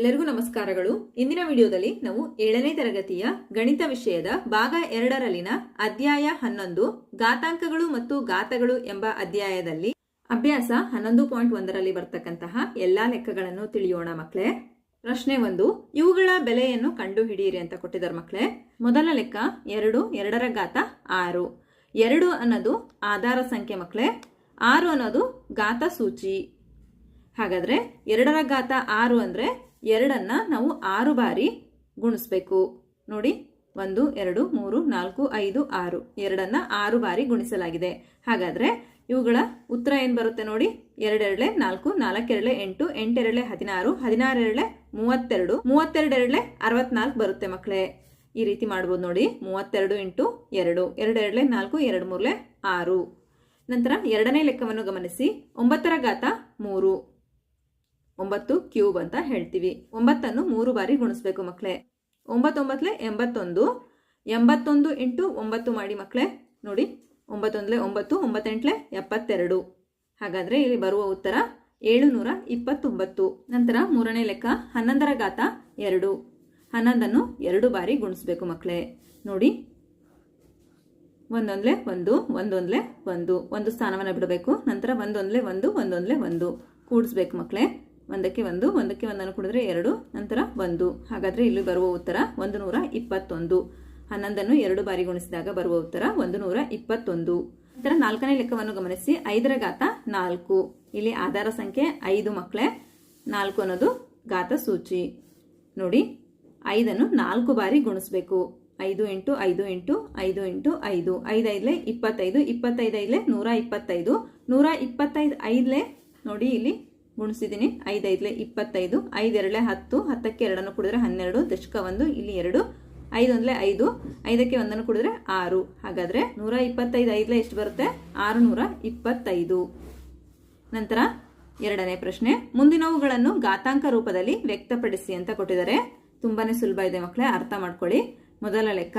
ಎಲ್ಲರಿಗೂ ನಮಸ್ಕಾರಗಳು. ಇಂದಿನ ವಿಡಿಯೋದಲ್ಲಿ ನಾವು ಏಳನೇ ತರಗತಿಯ ಗಣಿತ ವಿಷಯದ ಭಾಗ ಎರಡರಲ್ಲಿನ ಅಧ್ಯಾಯ ಹನ್ನೊಂದು, ಘಾತಾಂಕಗಳು ಮತ್ತು ಘಾತಗಳು ಎಂಬ ಅಧ್ಯಾಯದಲ್ಲಿ ಅಭ್ಯಾಸ ಹನ್ನೊಂದು ಪಾಯಿಂಟ್ ಒಂದರಲ್ಲಿ ಬರ್ತಕ್ಕಂತಹ ಎಲ್ಲಾ ಲೆಕ್ಕಗಳನ್ನು ತಿಳಿಯೋಣ ಮಕ್ಕಳೇ ಪ್ರಶ್ನೆ ಒಂದು, ಇವುಗಳ ಬೆಲೆಯನ್ನು ಕಂಡು ಹಿಡಿಯಿರಿ ಅಂತ ಕೊಟ್ಟಿದ್ದಾರೆ ಮಕ್ಕಳೇ ಮೊದಲ ಲೆಕ್ಕ ಎರಡು, ಎರಡರ ಘಾತ ಆರು. ಎರಡು ಅನ್ನೋದು ಆಧಾರ ಸಂಖ್ಯೆ ಮಕ್ಕಳೇ ಆರು ಅನ್ನೋದು ಘಾತ ಸೂಚಿ. ಹಾಗಾದ್ರೆ ಎರಡರ ಘಾತ ಆರು ಅಂದ್ರೆ ಎರಡನ್ನ ನಾವು ಆರು ಬಾರಿ ಗುಣಿಸ್ಬೇಕು. ನೋಡಿ, ಒಂದು, ಎರಡು, ಮೂರು, ನಾಲ್ಕು, ಐದು, ಆರು. ಎರಡನ್ನು ಆರು ಬಾರಿ ಗುಣಿಸಲಾಗಿದೆ. ಹಾಗಾದರೆ ಇವುಗಳ ಉತ್ತರ ಏನು ಬರುತ್ತೆ ನೋಡಿ? ಎರಡೆರಳೆ ನಾಲ್ಕು ನಾಲ್ಕೆರಳೆ ಎಂಟು ಎಂಟೆರಳೆ ಹದಿನಾರು ಹದಿನಾರೆರಳೆ ಮೂವತ್ತೆರಡು ಮೂವತ್ತೆರಡೆರಳೆ ಅರವತ್ನಾಲ್ಕು ಬರುತ್ತೆ ಮಕ್ಕಳೇ ಈ ರೀತಿ ಮಾಡ್ಬೋದು ನೋಡಿ. ಮೂವತ್ತೆರಡು ಇಂಟು ಎರಡು ಎರಡೆರಳೆ ನಾಲ್ಕು ಎರಡು ಮೂರಲೆ ಆರು. ನಂತರ ಎರಡನೇ ಲೆಕ್ಕವನ್ನು ಗಮನಿಸಿ. ಒಂಬತ್ತರ ಘಾತ ಮೂರು. ಒಂಬತ್ತು ಕ್ಯೂಬ್ ಅಂತ ಹೇಳ್ತೀವಿ. ಒಂಬತ್ತನ್ನು ಮೂರು ಬಾರಿ ಗುಣಿಸ್ಬೇಕು ಮಕ್ಕಳೇ ಒಂಬತ್ತೊಂಬತ್ತಲೆ ಎಂಬತ್ತೊಂದು ಎಂಬತ್ತೊಂದು ಇಂಟು ಒಂಬತ್ತು ಮಾಡಿ ಮಕ್ಕಳೇ ನೋಡಿ, ಒಂಬತ್ತೊಂದಲೆ ಒಂಬತ್ತು, ಒಂಬತ್ತೆಂಟ್ಲೆ ಎಪ್ಪತ್ತೆರಡು. ಹಾಗಾದರೆ ಇಲ್ಲಿ ಬರುವ ಉತ್ತರ ಏಳುನೂರ ಇಪ್ಪತ್ತೊಂಬತ್ತು. ನಂತರ ಮೂರನೇ ಲೆಕ್ಕ ಹನ್ನೊಂದರ ಘಾತ ಎರಡು. ಹನ್ನೊಂದನ್ನು ಎರಡು ಬಾರಿ ಗುಣಿಸ್ಬೇಕು ಮಕ್ಕಳೇ ನೋಡಿ, ಒಂದೊಂದಲೆ ಒಂದು ಒಂದೊಂದಲೆ ಒಂದು. ಒಂದು ಸ್ಥಾನವನ್ನು ಬಿಡಬೇಕು. ನಂತರ ಒಂದೊಂದಲೆ ಒಂದು ಒಂದೊಂದಲೆ ಒಂದು. ಕೂಡಿಸ್ಬೇಕು ಮಕ್ಕಳೇ ಒಂದಕ್ಕೆ ಒಂದು, ಒಂದಕ್ಕೆ ಒಂದನ್ನು ಕುಡಿದ್ರೆ ಎರಡು, ನಂತರ ಒಂದು. ಹಾಗಾದರೆ ಇಲ್ಲಿ ಬರುವ ಉತ್ತರ ಒಂದು ನೂರ ಇಪ್ಪತ್ತೊಂದು ಹನ್ನೊಂದನ್ನು ಎರಡು ಬಾರಿ ಗುಣಿಸಿದಾಗ ಬರುವ ಉತ್ತರ ಒಂದು ನೂರ ಇಪ್ಪತ್ತೊಂದು ನಂತರ ನಾಲ್ಕನೇ ಲೆಕ್ಕವನ್ನು ಗಮನಿಸಿ, ಐದರ ಘಾತ ನಾಲ್ಕು. ಇಲ್ಲಿ ಆಧಾರ ಸಂಖ್ಯೆ ಐದು ಮಕ್ಕಳೇ, ನಾಲ್ಕು ಅನ್ನೋದು ಘಾತ ಸೂಚಿ. ನೋಡಿ, ಐದನ್ನು ನಾಲ್ಕು ಬಾರಿ ಗುಣಿಸ್ಬೇಕು. ಐದು ಎಂಟು ಐದು ಎಂಟು ಐದು ಎಂಟು ಐದು. ಐದೈದ್ಲೆ ಇಪ್ಪತ್ತೈದು, ಇಪ್ಪತ್ತೈದೈದ್ಲೆ ನೂರ ಇಪ್ಪತ್ತೈದು ನೂರ ಇಪ್ಪತ್ತೈದು ಐದಲೇ, ನೋಡಿ ಇಲ್ಲಿ ಗುಣಿಸಿದ್ದೀನಿ ಐದೈದ್ಲೆ ಇಪ್ಪತ್ತೈದು, ಐದೆರಡ್ಲೆ ಹತ್ತು, ಹತ್ತಕ್ಕೆ ಎರಡನ್ನು ಕುಡಿದ್ರೆ ಹನ್ನೆರಡು, ದಶಕ ಒಂದು, ಇಲ್ಲಿ ಎರಡು, ಐದೊಂದ್ಲೆ ಐದು, ಐದಕ್ಕೆ ಒಂದನ್ನು ಕುಡಿದ್ರೆ ಆರು. ಹಾಗಾದರೆ ನೂರ ಇಪ್ಪತ್ತೈದು, ಐದಲೇ ಎಷ್ಟು ಬರುತ್ತೆ? ಆರು ನೂರ ಇಪ್ಪತ್ತೈದು. ನಂತರ ಎರಡನೇ ಪ್ರಶ್ನೆ. ಮುಂದಿನವುಗಳನ್ನು ಘಾತಾಂಕ ರೂಪದಲ್ಲಿ ವ್ಯಕ್ತಪಡಿಸಿ ಅಂತ ಕೊಟ್ಟಿದ್ದಾರೆ. ತುಂಬಾ ಸುಲಭ ಇದೆ ಮಕ್ಕಳೇ, ಅರ್ಥ ಮಾಡ್ಕೊಳ್ಳಿ. ಮೊದಲ ಲೆಕ್ಕ,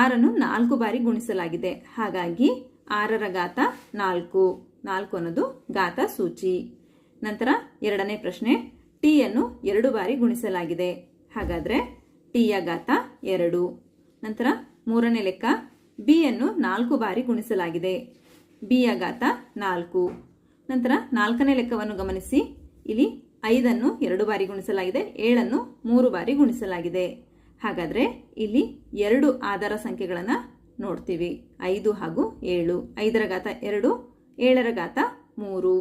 ಆರನ್ನು ನಾಲ್ಕು ಬಾರಿ ಗುಣಿಸಲಾಗಿದೆ. ಹಾಗಾಗಿ ಆರರ ಘಾತ ನಾಲ್ಕು. ನಾಲ್ಕು ಅನ್ನೋದು ಘಾತ ಸೂಚಿ. ನಂತರ ಎರಡನೇ ಪ್ರಶ್ನೆ ಟಿ ಅನ್ನು ಎರಡು ಬಾರಿ ಗುಣಿಸಲಾಗಿದೆ. ಹಾಗಾದರೆ ಟಿಯ ಘಾತ ಎರಡು. ನಂತರ ಮೂರನೇ ಲೆಕ್ಕ ಬಿ ಅನ್ನು ನಾಲ್ಕು ಬಾರಿ ಗುಣಿಸಲಾಗಿದೆ. ಬಿಯ ಘಾತ ನಾಲ್ಕು. ನಂತರ ನಾಲ್ಕನೇ ಲೆಕ್ಕವನ್ನು ಗಮನಿಸಿ. ಇಲ್ಲಿ ಐದನ್ನು ಎರಡು ಬಾರಿ ಗುಣಿಸಲಾಗಿದೆ ಏಳನ್ನು ಮೂರು ಬಾರಿ ಗುಣಿಸಲಾಗಿದೆ. ಹಾಗಾದರೆ ಇಲ್ಲಿ ಎರಡು ಆಧಾರ ಸಂಖ್ಯೆಗಳನ್ನು ನೋಡ್ತೀವಿ. ಐದು ಹಾಗೂ ಏಳು. ಐದರ ಘಾತ ಎರಡು, ಏಳರ ಘಾತ ಮೂರು.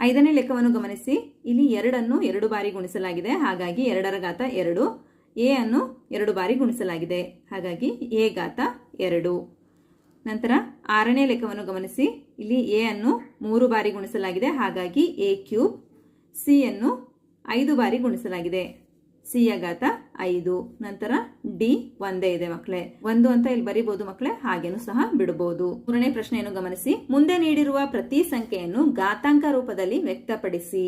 ಐದನೇ ಲೆಕ್ಕವನ್ನು ಗಮನಿಸಿ. ಇಲ್ಲಿ ಎರಡನ್ನು ಎರಡು ಬಾರಿ ಗುಣಿಸಲಾಗಿದೆ. ಹಾಗಾಗಿ ಎರಡರ ಘಾತ ಎರಡು. ಎ ಅನ್ನು ಎರಡು ಬಾರಿ ಗುಣಿಸಲಾಗಿದೆ. ಹಾಗಾಗಿ ಎ ಘಾತ ಎರಡು. ನಂತರ ಆರನೇ ಲೆಕ್ಕವನ್ನು ಗಮನಿಸಿ. ಇಲ್ಲಿ ಎ ಅನ್ನು ಮೂರು ಬಾರಿ ಗುಣಿಸಲಾಗಿದೆ. ಹಾಗಾಗಿ ಎ ಕ್ಯೂಬ್, ಸಿ ಅನ್ನು ಐದು ಬಾರಿ ಗುಣಿಸಲಾಗಿದೆ. ಸಿ ಘಾತ ಐದು. ನಂತರ ಡಿ ಒಂದೇ ಇದೆ ಮಕ್ಕಳೇ ಒಂದು ಅಂತ ಇಲ್ಲಿ ಬರಿಬಹುದು ಮಕ್ಕಳೇ ಹಾಗೇನು ಸಹ ಬಿಡಬಹುದು ಮೂರನೇ ಪ್ರಶ್ನೆಯನ್ನು ಗಮನಿಸಿ. ಮುಂದೆ ನೀಡಿರುವ ಪ್ರತಿ ಸಂಖ್ಯೆಯನ್ನು ಘಾತಾಂಕ ರೂಪದಲ್ಲಿ ವ್ಯಕ್ತಪಡಿಸಿ.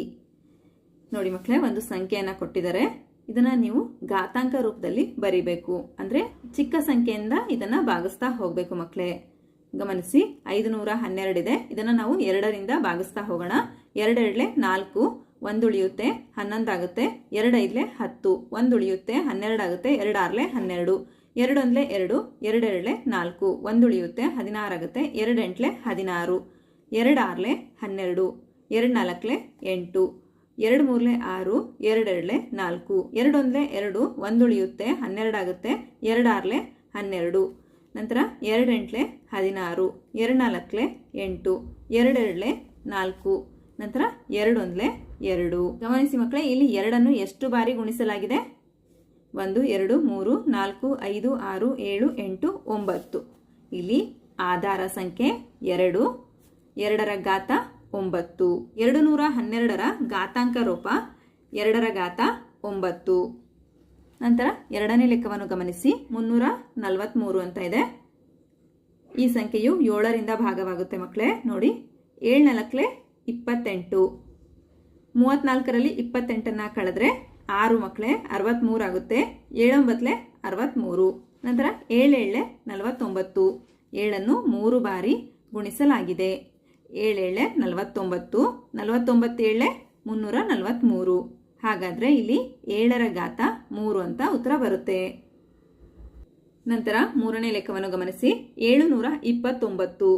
ನೋಡಿ ಮಕ್ಕಳೇ ಒಂದು ಸಂಖ್ಯೆಯನ್ನ ಕೊಟ್ಟಿದ್ದಾರೆ. ಇದನ್ನ ನೀವು ಘಾತಾಂಕ ರೂಪದಲ್ಲಿ ಬರಿಬೇಕು. ಅಂದ್ರೆ ಚಿಕ್ಕ ಸಂಖ್ಯೆಯಿಂದ ಇದನ್ನ ಭಾಗಿಸ್ತಾ ಹೋಗ್ಬೇಕು ಮಕ್ಕಳೇ ಗಮನಿಸಿ ಐದು ನೂರ ಹನ್ನೆರಡಿದೆ ಇದನ್ನ ನಾವು ಎರಡರಿಂದ ಭಾಗಿಸ್ತಾ ಹೋಗೋಣ. ಎರಡೆರಡ್ಲೆ ನಾಲ್ಕು ಒಂದು ಉಳಿಯುತ್ತೆ ಹನ್ನೊಂದಾಗುತ್ತೆ ಎರಡೈದಲೆ ಹತ್ತು, ಒಂದು ಉಳಿಯುತ್ತೆ ಹನ್ನೆರಡಾಗುತ್ತೆ ಎರಡಾರಲೆ ಹನ್ನೆರಡು ಎರಡೊಂದಲೆ ಎರಡು ಎರಡೆರಡಲೆ ನಾಲ್ಕು, ಒಂದು ಉಳಿಯುತ್ತೆ ಹದಿನಾರಾಗುತ್ತೆ ಎರಡೆಂಟ್ಲೆ ಹದಿನಾರು ಎರಡಾರಲೆ ಹನ್ನೆರಡು, ಎರಡು ನಾಲ್ಕಲೆ ಎಂಟು, ಎರಡು ಮೂರಲೆ ಆರು ಎರಡೆರಡಲೆ ನಾಲ್ಕು ಎರಡೊಂದ್ಲೆ ಎರಡು, ಒಂದು ಉಳಿಯುತ್ತೆ ಹನ್ನೆರಡಾಗುತ್ತೆ ಎರಡಾರ್ಲೆ ಹನ್ನೆರಡು, ನಂತರ ಎರಡೆಂಟ್ಲೆ ಹದಿನಾರು, ಎರಡು ನಾಲ್ಕಲೆ ಎಂಟು ಎರಡೆರಡಲೆ ನಾಲ್ಕು, ನಂತರ ಎರಡೊಂದ್ಲೆ ಎರಡು. ಗಮನಿಸಿ ಮಕ್ಕಳೇ, ಇಲ್ಲಿ ಎರಡನ್ನು ಎಷ್ಟು ಬಾರಿ ಗುಣಿಸಲಾಗಿದೆ? ಒಂದು, ಎರಡು, ಮೂರು, ನಾಲ್ಕು, ಐದು, ಆರು, ಏಳು, ಎಂಟು, ಒಂಬತ್ತು. ಇಲ್ಲಿ ಆಧಾರ ಸಂಖ್ಯೆ ಎರಡು, ಎರಡರ ಘಾತ ಒಂಬತ್ತು. ಎರಡು ನೂರ ಹನ್ನೆರಡರ ಘಾತಾಂಕ ರೂಪ ಎರಡರ ಘಾತ ಒಂಬತ್ತು. ನಂತರ ಎರಡನೇ ಲೆಕ್ಕವನ್ನು ಗಮನಿಸಿ. ಮುನ್ನೂರ ನಲವತ್ತ್ಮೂರು ಅಂತ ಇದೆ. ಈ ಸಂಖ್ಯೆಯು ಏಳರಿಂದ ಭಾಗವಾಗುತ್ತೆ ಮಕ್ಕಳೇ. ನೋಡಿ ಏಳು ನಾಲ್ಕಲೆ ಇಪ್ಪತ್ತೆಂಟು. ಮೂವತ್ನಾಲ್ಕರಲ್ಲಿ ಇಪ್ಪತ್ತೆಂಟನ್ನ ಕಳೆದ್ರೆ ಆರು ಮಕ್ಕಳೇ ಅರವತ್ತ್ಮೂರು ಆಗುತ್ತೆ, ಏಳೊಂಬತ್ತಲೆ ಅರವತ್ತ್ಮೂರು ನಂತರ ಏಳೇಳೆ ನಲವತ್ತೊಂಬತ್ತು, ಏಳನ್ನು ಮೂರು ಬಾರಿ ಗುಣಿಸಲಾಗಿದೆ. ಏಳೇಳೆ ನಲವತ್ತೊಂಬತ್ತು ನಲವತ್ತೊಂಬತ್ತೇಳೆ ಮುನ್ನೂರ ನಲವತ್ತ್ಮೂರು ಹಾಗಾದರೆ ಇಲ್ಲಿ ಏಳರ ಘಾತ ಮೂರು ಅಂತ ಉತ್ತರ ಬರುತ್ತೆ. ನಂತರ ಮೂರನೇ ಲೆಕ್ಕವನ್ನು ಗಮನಿಸಿ ಏಳು ನೂರ ಇಪ್ಪತ್ತೊಂಬತ್ತು.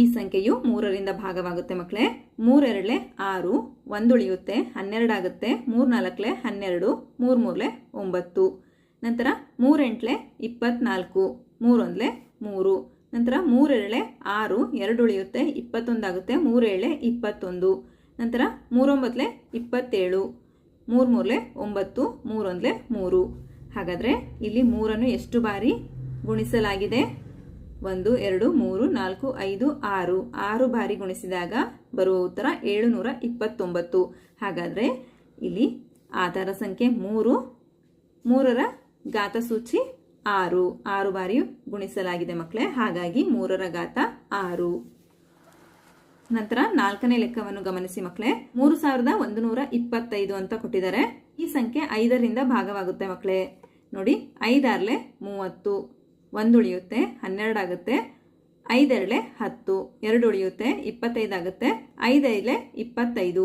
ಈ ಸಂಖ್ಯೆಯು ಮೂರರಿಂದ ಭಾಗವಾಗುತ್ತೆ ಮಕ್ಕಳೇ. ಮೂರೆರಡ್ಲೆ ಆರು, ಒಂದುಳಿಯುತ್ತೆ, ಹನ್ನೆರಡಾಗುತ್ತೆ ಮೂರು ನಾಲ್ಕಲೆ ಹನ್ನೆರಡು ಮೂರು ಮೂರಲೆ ಒಂಬತ್ತು. ನಂತರ ಮೂರೆಂಟ್ಲೆ ಇಪ್ಪತ್ನಾಲ್ಕು, ಮೂರೊಂದ್ಲೆ ಮೂರು. ನಂತರ ಮೂರೆರಳೆ ಆರು ಎರಡು ಉಳಿಯುತ್ತೆ ಇಪ್ಪತ್ತೊಂದಾಗುತ್ತೆ, ಮೂರೇಳೆ ಇಪ್ಪತ್ತೊಂದು. ನಂತರ ಮೂರೊಂಬತ್ತಲೆ ಇಪ್ಪತ್ತೇಳು ಮೂರು ಮೂರಲೆ ಒಂಬತ್ತು, ಮೂರೊಂದಲೆ ಮೂರು. ಹಾಗಾದರೆ ಇಲ್ಲಿ ಮೂರನ್ನು ಎಷ್ಟು ಬಾರಿ ಗುಣಿಸಲಾಗಿದೆ? ಒಂದು, ಎರಡು, ಮೂರು, ನಾಲ್ಕು, ಐದು, ಆರು. ಆರು ಬಾರಿ ಗುಣಿಸಿದಾಗ ಬರುವ ಉತ್ತರ ಏಳುನೂರ ಇಪ್ಪತ್ತೊಂಬತ್ತು. ಹಾಗಾದರೆ ಇಲ್ಲಿ ಆಧಾರ ಸಂಖ್ಯೆ ಮೂರು, ಮೂರರ ಘಾತಸೂಚಿ ಆರು. ಆರು ಬಾರಿ ಗುಣಿಸಲಾಗಿದೆ ಮಕ್ಕಳೇ. ಹಾಗಾಗಿ ಮೂರರ ಘಾತ ಆರು. ನಂತರ ನಾಲ್ಕನೇ ಲೆಕ್ಕವನ್ನು ಗಮನಿಸಿ ಮಕ್ಕಳೇ. ಮೂರು ಸಾವಿರದ ಒಂದು ನೂರ ಇಪ್ಪತ್ತೈದು ಅಂತ ಕೊಟ್ಟಿದ್ದಾರೆ. ಈ ಸಂಖ್ಯೆ ಐದರಿಂದ ಭಾಗವಾಗುತ್ತೆ ಮಕ್ಕಳೇ. ನೋಡಿ, ಐದಾರ್ಲೆ ಮೂವತ್ತು. ಒಂದು ಉಳಿಯುತ್ತೆ ಹನ್ನೆರಡು ಆಗುತ್ತೆ. ಐದೆರಳೆ ಹತ್ತು ಎರಡು ಉಳಿಯುತ್ತೆ ಇಪ್ಪತ್ತೈದು ಆಗುತ್ತೆ. ಐದೈದಲೆ ಇಪ್ಪತ್ತೈದು.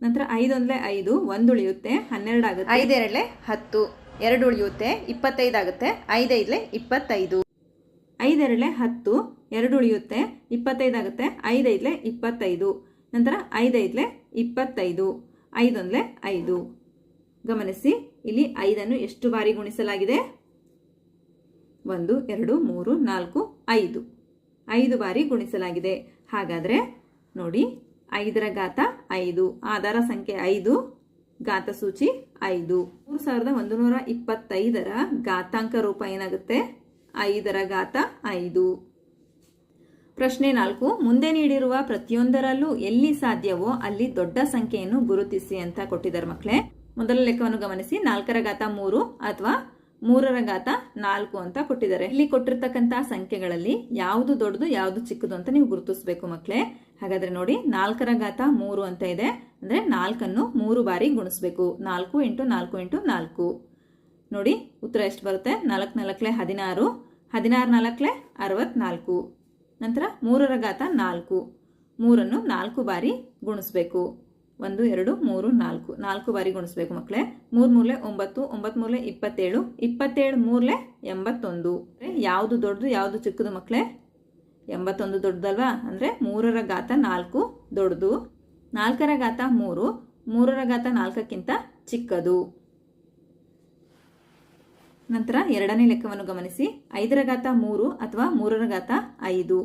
ನಂತರ ಐದೊಂದಲೆ ಐದು ಒಂದು ಉಳಿಯುತ್ತೆ ಹನ್ನೆರಡು ಆಗುತ್ತೆ. ಐದೆರಡಲೆ ಹತ್ತು ಎರಡು ಉಳಿಯುತ್ತೆ ಇಪ್ಪತ್ತೈದು ಆಗುತ್ತೆ. ಐದೈದಲೆ ಇಪ್ಪತ್ತೈದು. ಐದೆರಳೆ ಹತ್ತು ಎರಡು ಉಳಿಯುತ್ತೆ ಇಪ್ಪತ್ತೈದು ಆಗುತ್ತೆ. ಐದೈದಲೆ ಇಪ್ಪತ್ತೈದು. ನಂತರ ಐದೈದಲೆ ಇಪ್ಪತ್ತೈದು ಐದೊಂದಲೆ ಐದು. ಗಮನಿಸಿ ಇಲ್ಲಿ ಐದನ್ನು ಎಷ್ಟು ಬಾರಿ ಗುಣಿಸಲಾಗಿದೆ? ಒಂದು, ಎರಡು, ಮೂರು, ನಾಲ್ಕು, ಐದು. ಐದು ಬಾರಿ ಗುಣಿಸಲಾಗಿದೆ. ಹಾಗಾದರೆ ನೋಡಿ, ಐದರ ಘಾತ ಐದು, ಆಧಾರ ಸಂಖ್ಯೆ ಐದು ಘಾತಸೂಚಿ ಐದು. ಮೂರು ಸಾವಿರದ ಒಂದು ನೂರ ಇಪ್ಪತ್ತೈದರ ಘಾತಾಂಕ ರೂಪ ಏನಾಗುತ್ತೆ? ಐದರ ಘಾತ ಐದು. ಪ್ರಶ್ನೆ ನಾಲ್ಕು, ಮುಂದೆ ನೀಡಿರುವ ಪ್ರತಿಯೊಂದರಲ್ಲೂ ಎಲ್ಲಿ ಸಾಧ್ಯವೋ ಅಲ್ಲಿ ದೊಡ್ಡ ಸಂಖ್ಯೆಯನ್ನು ಗುರುತಿಸಿ ಅಂತ ಕೊಟ್ಟಿದ್ದಾರೆ ಮಕ್ಕಳೇ. ಮೊದಲ ಲೆಕ್ಕವನ್ನು ಗಮನಿಸಿ, ನಾಲ್ಕರ ಘಾತ ಮೂರು ಅಥವಾ ಮೂರರ ಘಾತ ನಾಲ್ಕು ಅಂತ ಕೊಟ್ಟಿದ್ದಾರೆ. ಇಲ್ಲಿ ಕೊಟ್ಟಿರ್ತಕ್ಕಂತಹ ಸಂಖ್ಯೆಗಳಲ್ಲಿ ಯಾವುದು ದೊಡ್ಡದು, ಯಾವುದು ಚಿಕ್ಕದು ಅಂತ ನೀವು ಗುರುತಿಸಬೇಕು ಮಕ್ಕಳೇ ಹಾಗಾದ್ರೆ ನೋಡಿ, ನಾಲ್ಕರ ಘಾತ ಮೂರು ಅಂತ ಇದೆ. ಅಂದ್ರೆ ನಾಲ್ಕನ್ನು ಮೂರು ಬಾರಿ ಗುಣಿಸ್ಬೇಕು. ನಾಲ್ಕು ಇಂಟು ನಾಲ್ಕು ಇಂಟು ನಾಲ್ಕು. ನೋಡಿ, ಉತ್ತರ ಎಷ್ಟು ಬರುತ್ತೆ? ನಾಲ್ಕು ನಾಲ್ಕಲೆ ಹದಿನಾರು. ಹದಿನಾರು ನಾಲ್ಕಲೆ ಅರವತ್ನಾಲ್ಕು. ನಂತರ ಮೂರರ ಘಾತ ನಾಲ್ಕು. ಮೂರನ್ನು ನಾಲ್ಕು ಬಾರಿ ಗುಣಿಸ್ಬೇಕು. ಒಂದು, ಎರಡು, ಮೂರು, ನಾಲ್ಕು. ನಾಲ್ಕು ಬಾರಿ ಗುಣಿಸ್ಬೇಕು ಮಕ್ಕಳೇ ಮೂರು ಮೂರಲೆ ಒಂಬತ್ತು ಒಂಬತ್ತು ಮೂರಲೆ ಇಪ್ಪತ್ತೇಳು ಇಪ್ಪತ್ತೇಳು ಮೂರಲೆ ಎಂಬತ್ತೊಂದು. ಯಾವುದು ದೊಡ್ಡದು, ಯಾವುದು ಚಿಕ್ಕದು ಮಕ್ಕಳೇ ಎಂಬತ್ತೊಂದು ದೊಡ್ಡದಲ್ವಾ? ಅಂದರೆ ಮೂರರ ಘಾತ ನಾಲ್ಕು, ದೊಡ್ಡದು. ನಾಲ್ಕರ ಘಾತ ಮೂರು, ಮೂರರ ಘಾತ ನಾಲ್ಕಕ್ಕಿಂತ ಚಿಕ್ಕದು. ನಂತರ ಎರಡನೇ ಲೆಕ್ಕವನ್ನು ಗಮನಿಸಿ. ಐದರ ಘಾತ ಮೂರು ಅಥವಾ ಮೂರರ ಘಾತ ಐದು.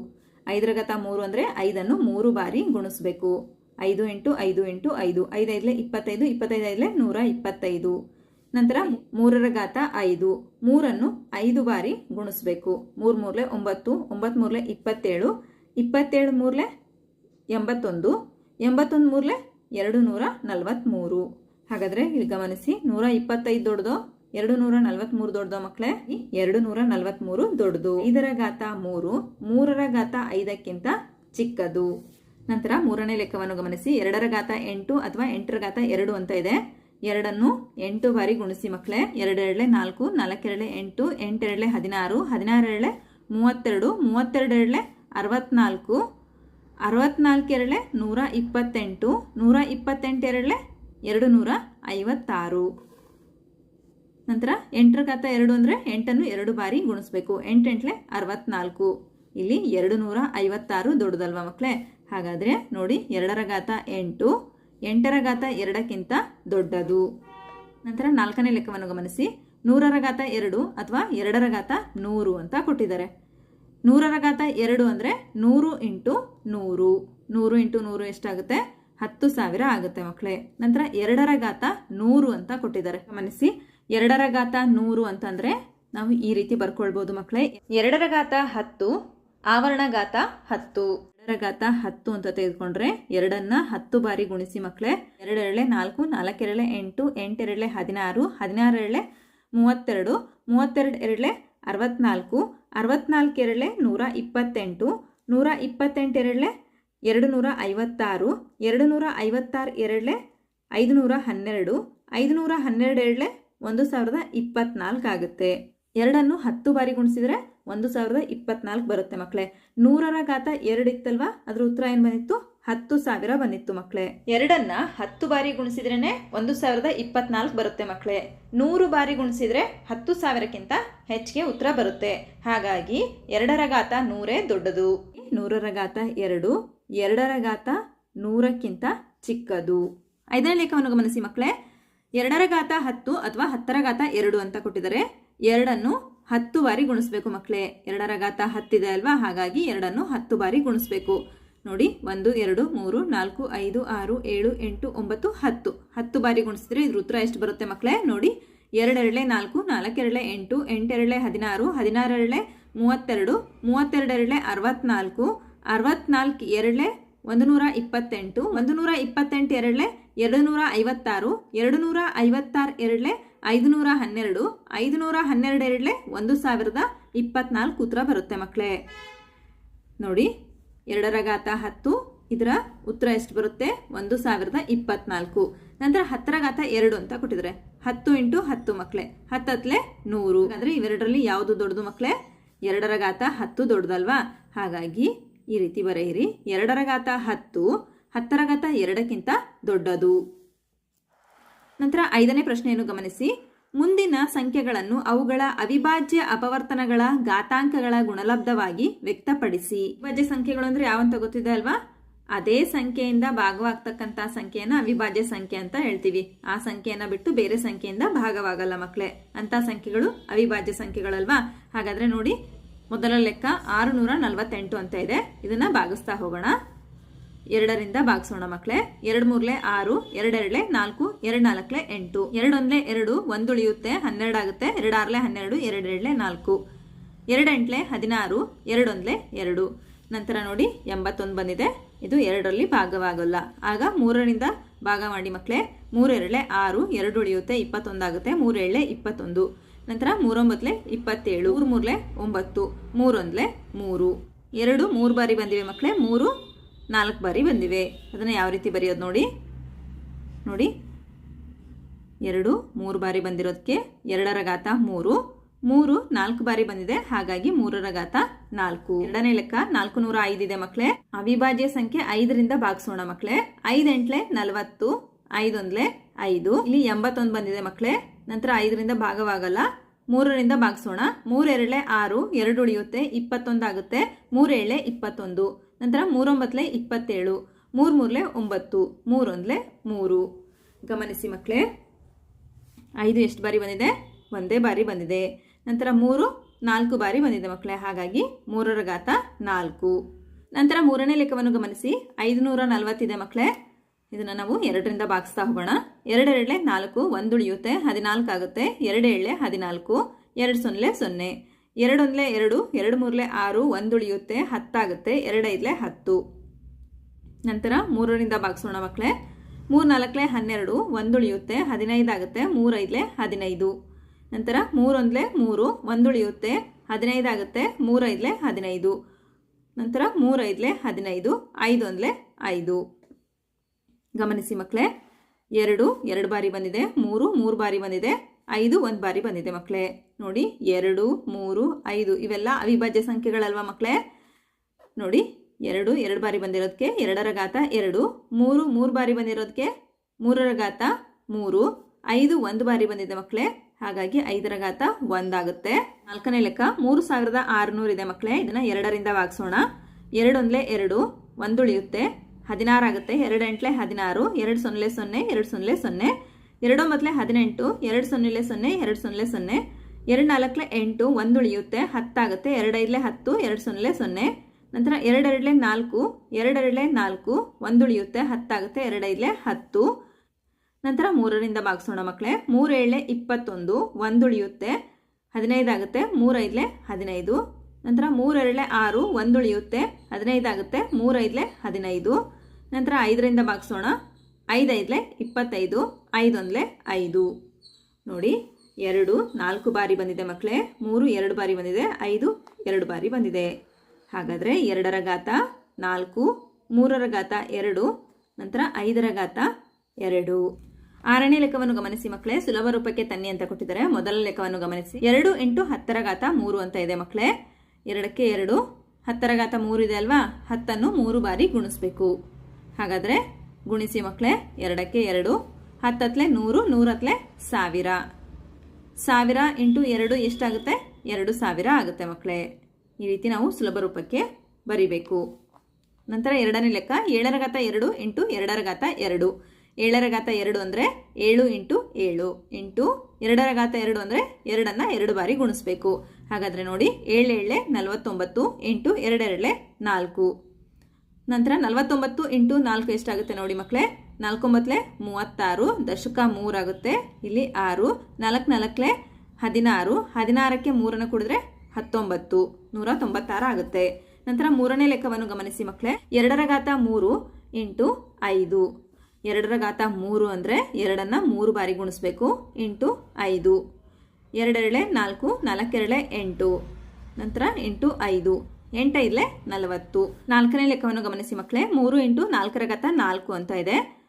ಐದರ ಘಾತ ಮೂರು ಅಂದರೆ ಐದನ್ನು ಮೂರು ಬಾರಿ ಗುಣಿಸ್ಬೇಕು. ಐದು ಎಂಟು ಐದು ಎಂಟು ಐದು, ಐದೈದಲೆ ಇಪ್ಪತ್ತೈದು, ಇಪ್ಪತ್ತೈದೈದಲೆ ನೂರ ಇಪ್ಪತ್ತೈದು. ನಂತರ ಮೂರರ ಘಾತ ಐದು, ಮೂರನ್ನು ಐದು ಬಾರಿ ಗುಣಿಸ್ಬೇಕು. ಮೂರು ಮೂರಲೆ ಒಂಬತ್ತು ಒಂಬತ್ತು ಮೂರಲೆ ಇಪ್ಪತ್ತೇಳು ಇಪ್ಪತ್ತೇಳು ಮೂರಲೆ ಎಂಬತ್ತೊಂದು ಎಂಬತ್ತೊಂದು ಮೂರಲೆ ಎರಡು ನೂರ ನಲವತ್ತ್ಮೂರು. ಹಾಗಾದರೆ ಇಲ್ಲಿ ಗಮನಿಸಿ, ನೂರ ಇಪ್ಪತ್ತೈದು ದೊಡ್ಡದು, ಎರಡು ನೂರ ನಲವತ್ಮೂರು ದೊಡ್ಡದು ಮಕ್ಕಳೇ ಎರಡು ನೂರ ನಲವತ್ತ್ಮೂರು ದೊಡ್ಡದು. ಐದರ ಘಾತ ಮೂರು, ಮೂರರ ಘಾತ ಐದಕ್ಕಿಂತ ಚಿಕ್ಕದು. ನಂತರ ಮೂರನೇ ಲೆಕ್ಕವನ್ನು ಗಮನಿಸಿ. ಎರಡರ ಘಾತ ಎಂಟು ಅಥವಾ ಎಂಟರ ಘಾತ ಎರಡು ಅಂತ ಇದೆ. ಎರಡನ್ನು ಎಂಟು ಬಾರಿ ಗುಣಿಸಿ ಮಕ್ಕಳೇ. ಎರಡೆರಡಲೆ ನಾಲ್ಕು, ನಾಲ್ಕೆರಡಲೆ ಎಂಟು, ಎಂಟೆರಡಲೆ ಹದಿನಾರು, ಹದಿನಾರೆರಡಲೆ ಮೂವತ್ತೆರಡು, ಮೂವತ್ತೆರಡೆರಡಲೆ ಅರವತ್ನಾಲ್ಕು, ಅರವತ್ನಾಲ್ಕೆರಡಲೆ ನೂರ ಇಪ್ಪತ್ತೆಂಟು, ನೂರ ಇಪ್ಪತ್ತೆಂಟೆರಡಲೆ ಎರಡು ನೂರ ಐವತ್ತಾರು. ನಂತರ ಎಂಟರ ಘಾತ ಎರಡು ಅಂದರೆ ಎಂಟನ್ನು ಎರಡು ಬಾರಿ ಗುಣಿಸ್ಬೇಕು. ಎಂಟೆಂಟ್ಲೆ ಅರವತ್ನಾಲ್ಕು. ಇಲ್ಲಿ ಎರಡು ನೂರ ಐವತ್ತಾರು ದೊಡ್ಡದಲ್ವಾ ಮಕ್ಕಳೇ? ಹಾಗಾದರೆ ನೋಡಿ ಎರಡರ ಘಾತ ಎಂಟು ಎಂಟರ ಘಾತ ಎರಡಕ್ಕಿಂತ ದೊಡ್ಡದು. ನಂತರ ನಾಲ್ಕನೇ ಲೆಕ್ಕವನ್ನು ಗಮನಿಸಿ. ನೂರರ ಘಾತ ಎರಡು ಅಥವಾ ಎರಡರ ಘಾತ ನೂರು ಅಂತ ಕೊಟ್ಟಿದ್ದಾರೆ. ನೂರರ ಘಾತ ಎರಡು ಅಂದರೆ ನೂರು ಇಂಟು ನೂರು. ನೂರು ಇಂಟು ನೂರು ಎಷ್ಟಾಗುತ್ತೆ? ಹತ್ತು ಸಾವಿರ ಆಗುತ್ತೆ ಮಕ್ಕಳೇ. ನಂತರ ಎರಡರ ಘಾತ ನೂರು ಅಂತ ಕೊಟ್ಟಿದ್ದಾರೆ. ಗಮನಿಸಿ. ಎರಡರ ಘಾತ ನೂರು ಅಂತಂದರೆ ನಾವು ಈ ರೀತಿ ಬರ್ಕೊಳ್ಬೋದು ಮಕ್ಕಳೇ. ಎರಡರ ಘಾತ ಹತ್ತು ಆವರಣ ಘಾತ ಹತ್ತು. ಘಾತ ಹತ್ತು ಅಂತ ತೆಗೆದುಕೊಂಡ್ರೆ ಎರಡನ್ನ ಹತ್ತು ಬಾರಿ ಗುಣಿಸಿ ಮಕ್ಕಳೇ ಎರಡೆರಳೆ ನಾಲ್ಕು, ನಾಲ್ಕೆರಳೆ ಎಂಟು, ಎಂಟೆರಳೆ ಹದಿನಾರು, ಹದಿನಾರೆರಳೆ ಮೂವತ್ತೆರಡು ಮೂವತ್ತೆರಡು ಎರಳೆ ಅರವತ್ನಾಲ್ಕು ಅರವತ್ನಾಲ್ಕು ಎರಳೆ ನೂರ ಇಪ್ಪತ್ತೆಂಟು ನೂರ ಇಪ್ಪತ್ತೆಂಟು ಎರಡಲೆ ಎರಡು ನೂರ ಐವತ್ತಾರು ಎರಡು ನೂರ ಐವತ್ತಾರು ಎರಳೆ ಐದು ನೂರ ಹನ್ನೆರಡು ಐದು ನೂರ ಹನ್ನೆರಡು ಎರಳೆ ಒಂದು ಸಾವಿರದ ಇಪ್ಪತ್ನಾಲ್ಕು ಆಗುತ್ತೆ. ಎರಡನ್ನು ಹತ್ತು ಬಾರಿ ಗುಣಿಸಿದ್ರೆ ಒಂದು ಸಾವಿರದ ಇಪ್ಪತ್ನಾಲ್ಕು ಬರುತ್ತೆ ಮಕ್ಕಳೇ ನೂರರ ಘಾತ ಎರಡು ಇತ್ತಲ್ವಾ? ಅದ್ರ ಉತ್ತರ ಏನು ಬಂದಿತ್ತು? ಹತ್ತು ಸಾವಿರ ಬಂದಿತ್ತು ಮಕ್ಕಳೇ ಎರಡನ್ನ ಹತ್ತು ಬಾರಿ ಗುಣಿಸಿದ್ರೇನೆ ಒಂದು ಸಾವಿರದ ಇಪ್ಪತ್ನಾಲ್ಕು ಬರುತ್ತೆ ಮಕ್ಕಳೇ ನೂರು ಬಾರಿ ಗುಣಿಸಿದ್ರೆ ಹತ್ತು ಸಾವಿರಕ್ಕಿಂತ ಹೆಚ್ಚಿಗೆ ಉತ್ತರ ಬರುತ್ತೆ. ಹಾಗಾಗಿ ಎರಡರ ಘಾತ ನೂರೇ ದೊಡ್ಡದು. ನೂರರ ಘಾತ ಎರಡು, ಎರಡರ ಘಾತ ನೂರಕ್ಕಿಂತ ಚಿಕ್ಕದು. ಐದನೇ ಲೇಖವನ್ನು ಗಮನಿಸಿ ಮಕ್ಕಳೇ ಎರಡರ ಘಾತ ಹತ್ತು ಅಥವಾ ಹತ್ತರ ಘಾತ ಎರಡು ಅಂತ ಕೊಟ್ಟಿದ್ದಾರೆ. ಎರಡನ್ನು ಹತ್ತು ಬಾರಿ ಗುಣಿಸ್ಬೇಕು ಮಕ್ಕಳೇ ಎರಡರ ಘಾತ ಹತ್ತಿದೆ ಅಲ್ವಾ? ಹಾಗಾಗಿ ಎರಡನ್ನು ಹತ್ತು ಬಾರಿ ಗುಣಿಸ್ಬೇಕು. ನೋಡಿ, ಒಂದು, ಎರಡು, ಮೂರು, ನಾಲ್ಕು, ಐದು, ಆರು, ಏಳು, ಎಂಟು, ಒಂಬತ್ತು, ಹತ್ತು. ಹತ್ತು ಬಾರಿ ಗುಣಿಸಿದ್ರೆ ಇದ್ರ ಉತ್ತರ ಎಷ್ಟು ಬರುತ್ತೆ ಮಕ್ಕಳೇ ನೋಡಿ, ಎರಡೆರಳೆ ನಾಲ್ಕು, ನಾಲ್ಕೆರಳೆ ಎಂಟು, ಎಂಟೆರಳೆ ಹದಿನಾರು, ಹದಿನಾರೆರಳೆ ಮೂವತ್ತೆರಡು, ಮೂವತ್ತೆರಡೆರಳೆ ಅರವತ್ನಾಲ್ಕು ಅರವತ್ನಾಲ್ಕು ಎರಳೆ ಒಂದು ನೂರ ಇಪ್ಪತ್ತೆಂಟು ಒಂದು ನೂರ ಇಪ್ಪತ್ತೆಂಟು ಎರಡಲೆ ಎರಡು ನೂರ ಐವತ್ತಾರು ಎರಡು ನೂರ ಐವತ್ತಾರು ಎರಡಲೆ ಐದು ನೂರ ಹನ್ನೆರಡು, ಐದುನೂರ ಹನ್ನೆರಡು ಎರಡಲೆ ಒಂದು ಸಾವಿರದ ಇಪ್ಪತ್ನಾಲ್ಕು ಉತ್ತರ ಬರುತ್ತೆ ಮಕ್ಕಳೇ ನೋಡಿ ಎರಡರ ಘಾತ ಹತ್ತು, ಇದರ ಉತ್ತರ ಎಷ್ಟು ಬರುತ್ತೆ? ಒಂದು ಸಾವಿರದ ಇಪ್ಪತ್ನಾಲ್ಕು. ನಂತರ ಹತ್ತರ ಘಾತ ಎರಡು ಅಂತ ಕೊಟ್ಟಿದ್ದಾರೆ. ಹತ್ತು ಇಂಟು ಹತ್ತು ಮಕ್ಕಳೇ ಹತ್ತತ್ಲೆ ನೂರು. ಅಂದರೆ ಇವೆರಡರಲ್ಲಿ ಯಾವುದು ದೊಡ್ಡದು ಮಕ್ಕಳೇ ಎರಡರ ಘಾತ ಹತ್ತು ದೊಡ್ಡದಲ್ವಾ? ಹಾಗಾಗಿ ಈ ರೀತಿ ಬರೆಯಿರಿ. ಎರಡರ ಘಾತ ಹತ್ತು ಹತ್ತರ ಘಾತ ಎರಡಕ್ಕಿಂತ ದೊಡ್ಡದು. ನಂತರ ಐದನೇ ಪ್ರಶ್ನೆಯನ್ನು ಗಮನಿಸಿ. ಮುಂದಿನ ಸಂಖ್ಯೆಗಳನ್ನು ಅವುಗಳ ಅವಿಭಾಜ್ಯ ಅಪವರ್ತನಗಳ ಘಾತಾಂಕಗಳ ಗುಣಲಬ್ಧವಾಗಿ ವ್ಯಕ್ತಪಡಿಸಿ. ಅವಿಭಾಜ್ಯ ಸಂಖ್ಯೆಗಳು ಅಂದ್ರೆ ಯಾವಂತ ಗೊತ್ತಿದೆ ಅಲ್ವಾ? ಅದೇ ಸಂಖ್ಯೆಯಿಂದ ಭಾಗವಾಗ್ತಕ್ಕಂಥ ಸಂಖ್ಯೆಯನ್ನ ಅವಿಭಾಜ್ಯ ಸಂಖ್ಯೆ ಅಂತ ಹೇಳ್ತೀವಿ. ಆ ಸಂಖ್ಯೆಯನ್ನ ಬಿಟ್ಟು ಬೇರೆ ಸಂಖ್ಯೆಯಿಂದ ಭಾಗವಾಗಲ್ಲ ಮಕ್ಕಳೇ ಅಂತ ಸಂಖ್ಯೆಗಳು ಅವಿಭಾಜ್ಯ ಸಂಖ್ಯೆಗಳಲ್ವಾ? ಹಾಗಾದ್ರೆ ನೋಡಿ, ಮೊದಲ ಲೆಕ್ಕ ಆರು ನೂರ ನಲವತ್ತೆಂಟು ಅಂತ ಇದೆ. ಇದನ್ನ ಭಾಗಿಸ್ತಾ ಹೋಗೋಣ. ಎರಡರಿಂದ ಭಾಗಿಸೋಣ ಮಕ್ಕಳೇ ಎರಡ್ ಮೂರ್ಲೆ ಆರು ಎರಡೆರಡ್ಲೆ ನಾಲ್ಕು ಎರಡ್ ನಾಲ್ಕಲೆ ಎಂಟು. ಎರಡೊಂದ್ಲೆ ಎರಡು ಒಂದು ಉಳಿಯುತ್ತೆ ಹನ್ನೆರಡಾಗುತ್ತೆ ಎರಡಾರ್ಲೆ ಹನ್ನೆರಡು ಎರಡೆರಡ್ಲೆ ನಾಲ್ಕು. ಎರಡೆಂಟ್ಲೆ ಹದಿನಾರು, ಎರಡೊಂದ್ಲೆ ಎರಡು. ನಂತರ ನೋಡಿ ಎಂಬತ್ತೊಂದು ಬಂದಿದೆ. ಇದು ಎರಡರಲ್ಲಿ ಭಾಗವಾಗಲ್ಲ. ಆಗ ಮೂರರಿಂದ ಭಾಗ ಮಾಡಿ ಮಕ್ಕಳೇ ಮೂರೆರಡ್ಲೆ ಆರು ಎರಡು ಉಳಿಯುತ್ತೆ ಇಪ್ಪತ್ತೊಂದಾಗುತ್ತೆ ಮೂರೇಳೆ ಇಪ್ಪತ್ತೊಂದು. ನಂತರ ಮೂರೊಂಬತ್ಲೆ ಇಪ್ಪತ್ತೇಳು. ಮೂರು ಮೂರ್ಲೆ ಒಂಬತ್ತು. ಮೂರೊಂದ್ಲೆ ಮೂರು. ಎರಡು ಮೂರು ಬಾರಿ ಬಂದಿವೆ ಮಕ್ಕಳೇ ಮೂರು ನಾಲ್ಕು ಬಾರಿ ಬಂದಿವೆ. ಅದನ್ನು ಯಾವ ರೀತಿ ಬರೆಯೋದು ನೋಡಿ. ನೋಡಿ. ಎರಡು, ಮೂರು ಬಾರಿ ಬಂದಿರೋದಕ್ಕೆ ಎರಡರ ಘಾತ ಮೂರು. ಮೂರು, ನಾಲ್ಕು ಬಾರಿ ಬಂದಿದೆ. ಹಾಗಾಗಿ ಮೂರರ ಘಾತ ನಾಲ್ಕು. ಎರಡನೇ ಲೆಕ್ಕ ನಾಲ್ಕು ನೂರ ಐದಿದೆ ಮಕ್ಕಳೇ ಅವಿಭಾಜ್ಯ ಸಂಖ್ಯೆ ಐದರಿಂದ ಭಾಗಿಸೋಣ ಮಕ್ಕಳೇ ಐದು ಎಂಟ್ಲೆ ನಲವತ್ತು, ಐದೊಂದ್ಲೆ ಐದು. ಇಲ್ಲಿ ಎಂಬತ್ತೊಂದು ಬಂದಿದೆ ಮಕ್ಕಳೇ ನಂತರ ಐದರಿಂದ ಭಾಗವಾಗಲ್ಲ. ಮೂರರಿಂದ ಭಾಗಿಸೋಣ. ಮೂರೆರಳೆ ಆರು, ಎರಡು ಉಳಿಯುತ್ತೆ, ಇಪ್ಪತ್ತೊಂದು ಆಗುತ್ತೆ. ಮೂರೇಳೆ ಇಪ್ಪತ್ತೊಂದು. ನಂತರ ಮೂರೊಂಬತ್ತಲೆ ಇಪ್ಪತ್ತೇಳು ಮೂರು ಮೂರಲೆ ಒಂಬತ್ತು, ಮೂರೊಂದ್ಲೆ ಮೂರು. ಗಮನಿಸಿ ಮಕ್ಕಳೇ ಐದು ಎಷ್ಟು ಬಾರಿ ಬಂದಿದೆ? ಒಂದೇ ಬಾರಿ ಬಂದಿದೆ. ನಂತರ ಮೂರು, ನಾಲ್ಕು ಬಾರಿ ಬಂದಿದೆ ಮಕ್ಕಳೇ ಹಾಗಾಗಿ ಮೂರರ ಘಾತ ನಾಲ್ಕು. ನಂತರ ಮೂರನೇ ಲೆಕ್ಕವನ್ನು ಗಮನಿಸಿ. ಐದುನೂರ ನಲವತ್ತಿದೆ ಮಕ್ಕಳೇ ಇದನ್ನು ನಾವು ಎರಡರಿಂದ ಬಾಗಿಸ್ತಾ ಹೋಗೋಣ. ಎರಡೆರಡಲೆ ನಾಲ್ಕು, ಒಂದು ಉಳಿಯುತ್ತೆ, ಹದಿನಾಲ್ಕು ಆಗುತ್ತೆ. ಎರಡೆರಡ್ಲೆ ಹದಿನಾಲ್ಕು, ಎರಡು ಸೊನ್ನೆ ಸೊನ್ನೆ. ಎರಡೊಂದ್ಲೆ ಎರಡು ಎರಡು ಮೂರ್ಲೆ ಆರು ಒಂದು ಉಳಿಯುತ್ತೆ ಹತ್ತಾಗುತ್ತೆ, ಎರಡೈದ್ಲೆ ಹತ್ತು. ನಂತರ ಮೂರರಿಂದ ಭಾಗಿಸೋಣ ಮಕ್ಕಳೇ ಮೂರು ನಾಲ್ಕಲೆ ಹನ್ನೆರಡು ಒಂದು ಉಳಿಯುತ್ತೆ ಹದಿನೈದಾಗುತ್ತೆ, ಮೂರೈದ್ಲೆ ಹದಿನೈದು. ನಂತರ ಮೂರೊಂದ್ಲೆ ಮೂರು ಒಂದು ಉಳಿಯುತ್ತೆ ಹದಿನೈದಾಗುತ್ತೆ, ಮೂರೈದ್ಲೆ ಹದಿನೈದು. ನಂತರ ಮೂರೈದ್ಲೆ ಹದಿನೈದು, ಐದೊಂದ್ಲೆ ಐದು. ಗಮನಿಸಿ ಮಕ್ಕಳೇ ಎರಡು ಎರಡು ಬಾರಿ ಬಂದಿದೆ, ಮೂರು ಮೂರು ಬಾರಿ ಬಂದಿದೆ ಐದು ಒಂದು ಬಾರಿ ಬಂದಿದೆ ಮಕ್ಕಳೇ ನೋಡಿ, ಎರಡು, ಮೂರು, ಐದು. ಇವೆಲ್ಲ ಅವಿಭಾಜ್ಯ ಸಂಖ್ಯೆಗಳಲ್ವಾ ಮಕ್ಕಳೇ ನೋಡಿ, ಎರಡು ಎರಡು ಬಾರಿ ಬಂದಿರೋದಕ್ಕೆ ಎರಡರ ಘಾತ ಎರಡು, ಮೂರು ಮೂರು ಬಾರಿ ಬಂದಿರೋದಕ್ಕೆ ಮೂರರ ಘಾತ ಮೂರು, ಐದು ಒಂದು ಬಾರಿ ಬಂದಿದೆ ಮಕ್ಕಳೇ ಹಾಗಾಗಿ ಐದರ ಘಾತ ಒಂದಾಗುತ್ತೆ ನಾಲ್ಕನೇ ಲೆಕ್ಕ, ಮೂರು ಸಾವಿರದ ಆರುನೂರು ಇದೆ ಮಕ್ಕಳೇ ಇದನ್ನು ಎರಡರಿಂದ ಭಾಗಿಸೋಣ. ಎರಡೊಂದ್ಲೆ ಎರಡು, ಒಂದು ಉಳಿಯುತ್ತೆ. ಹದಿನಾರು ಆಗುತ್ತೆ. ಎರಡು ಎಂಟ್ಲೆ ಹದಿನಾರು, ಎರಡು ಸೊನ್ನೆ ಸೊನ್ನೆ, ಎರಡು ಸೊನ್ನೆ ಸೊನ್ನೆ. ಎರಡೊಂಬತ್ತಲೆ ಹದಿನೆಂಟು, ಎರಡು ಸೊನ್ನೆಲೆ ಸೊನ್ನೆ, ಎರಡು ಸೊನ್ನೆ ಸೊನ್ನೆ, ಎರಡು ನಾಲ್ಕಲೆ ಎಂಟು, ಒಂದು ಉಳಿಯುತ್ತೆ, ಹತ್ತಾಗುತ್ತೆ ಎರಡೈದಲೆ ಹತ್ತು, ಎರಡು ಸೊನ್ನೆಲೆ ಸೊನ್ನೆ, ನಂತರ ಎರಡೆರಡಲೆ ನಾಲ್ಕು ಎರಡೆರಡಲೆ ನಾಲ್ಕು, ಒಂದು ಉಳಿಯುತ್ತೆ, ಹತ್ತಾಗುತ್ತೆ ಎರಡೈದಲೆ ಹತ್ತು. ನಂತರ ಮೂರರಿಂದ ಭಾಗಿಸೋಣ ಮಕ್ಕಳೇ ಮೂರೇಳೆ ಇಪ್ಪತ್ತೊಂದು, ಒಂದು ಉಳಿಯುತ್ತೆ ಹದಿನೈದಾಗುತ್ತೆ ಮೂರೈದ್ಲೆ ಹದಿನೈದು. ನಂತರ ಮೂರೆರಡಲೆ ಆರು, ಒಂದು ಉಳಿಯುತ್ತೆ ಹದಿನೈದಾಗುತ್ತೆ ಮೂರೈದ್ಲೆ ಹದಿನೈದು. ನಂತರ ಐದರಿಂದ ಭಾಗಿಸೋಣ ಐದೈದ್ಲೆ ಇಪ್ಪತ್ತೈದು ಐದೊಂದಲೆ ಐದು. ನೋಡಿ, ಎರಡು, ನಾಲ್ಕು ಬಾರಿ ಬಂದಿದೆ ಮಕ್ಕಳೇ ಮೂರು, ಎರಡು ಬಾರಿ ಬಂದಿದೆ. ಐದು, ಎರಡು ಬಾರಿ ಬಂದಿದೆ. ಹಾಗಾದರೆ ಎರಡರ ಘಾತ ನಾಲ್ಕು, ಮೂರರ ಘಾತ ಎರಡು, ನಂತರ ಐದರ ಘಾತ ಎರಡು. ಆರನೇ ಲೆಕ್ಕವನ್ನು ಗಮನಿಸಿ ಮಕ್ಕಳೇ ಸುಲಭ ರೂಪಕ್ಕೆ ತನ್ನಿ ಅಂತ ಕೊಟ್ಟಿದ್ದಾರೆ. ಮೊದಲ ಲೆಕ್ಕವನ್ನು ಗಮನಿಸಿ. ಎರಡು ಇಂಟು ಹತ್ತರ ಘಾತ ಮೂರು ಅಂತ ಇದೆ ಮಕ್ಕಳೇ ಎರಡಕ್ಕೆ ಎರಡು, ಹತ್ತರ ಘಾತ ಮೂರು ಇದೆ ಅಲ್ವಾ? ಹತ್ತನ್ನು ಮೂರು ಬಾರಿ ಗುಣಿಸ್ಬೇಕು. ಹಾಗಾದರೆ ಗುಣಿಸಿ ಮಕ್ಕಳೇ ಎರಡಕ್ಕೆ ಎರಡು, ಹತ್ತತ್ಲೆ ನೂರು, ನೂರತ್ಲೆ ಸಾವಿರ. ಸಾವಿರ ಇಂಟು ಎರಡು ಎಷ್ಟಾಗುತ್ತೆ? ಎರಡು ಸಾವಿರ ಆಗುತ್ತೆ ಮಕ್ಕಳೇ ಈ ರೀತಿ ನಾವು ಸುಲಭ ರೂಪಕ್ಕೆ ಬರಿಬೇಕು. ನಂತರ ಎರಡನೇ ಲೆಕ್ಕ, ಏಳರ ಘಾತ ಎರಡು ಇಂಟು ಎರಡರ ಘಾತ ಎರಡು. ಏಳರ ಘಾತ ಎರಡು ಅಂದರೆ ಏಳು ಇಂಟು ಏಳು. ಇಂಟು ಎರಡರ ಘಾತ ಎರಡು ಅಂದರೆ ಎರಡನ್ನು ಎರಡು ಬಾರಿ ಗುಣಿಸ್ಬೇಕು. ಹಾಗಾದರೆ ನೋಡಿ ಏಳೇಳೆ ನಲವತ್ತೊಂಬತ್ತು ಇಂಟು ಎರಡೆರಡಲೆ ನಾಲ್ಕು. ನಂತರ ನಲವತ್ತೊಂಬತ್ತು ಇಂಟು ನಾಲ್ಕು ಎಷ್ಟಾಗುತ್ತೆ ನೋಡಿ ಮಕ್ಕಳೇ ನಾಲ್ಕೊಂಬತ್ತಲೆ ಮೂವತ್ತಾರು, ದಶಕ ಮೂರಾಗುತ್ತೆ ಇಲ್ಲಿ ಆರು, ನಾಲ್ಕು ನಾಲ್ಕಲೆ ಹದಿನಾರು, ಹದಿನಾರಕ್ಕೆ ಮೂರನ್ನು ಕುಡಿದ್ರೆ ಹತ್ತೊಂಬತ್ತು, ನೂರ ತೊಂಬತ್ತಾರು ಆಗುತ್ತೆ. ನಂತರ ಮೂರನೇ ಲೆಕ್ಕವನ್ನು ಗಮನಿಸಿ ಮಕ್ಕಳೇ ಎರಡರ ಘಾತ ಮೂರು ಇಂಟು ಐದು. ಎರಡರ ಘಾತ ಮೂರು ಅಂದರೆ ಎರಡನ್ನು ಮೂರು ಬಾರಿ ಗುಣಿಸ್ಬೇಕು. ಇಂಟು ಐದು. ಎರಡೆರಳೆ ನಾಲ್ಕು, ನಾಲ್ಕೆರಳೆ ಎಂಟು. ನಂತರ ಇಂಟು ಐದು. ಎಂಟೈದಲೆ ನಲವತ್ತು. ನಾಲ್ಕನೇ ಲೆಕ್ಕವನ್ನು ಗಮನಿಸಿ ಮಕ್ಕಳೇ. ಮೂರು ಇಂಟು ನಾಲ್ಕರ ಘಾತ ನಾಲ್ಕು ಅಂತ ಇದೆ.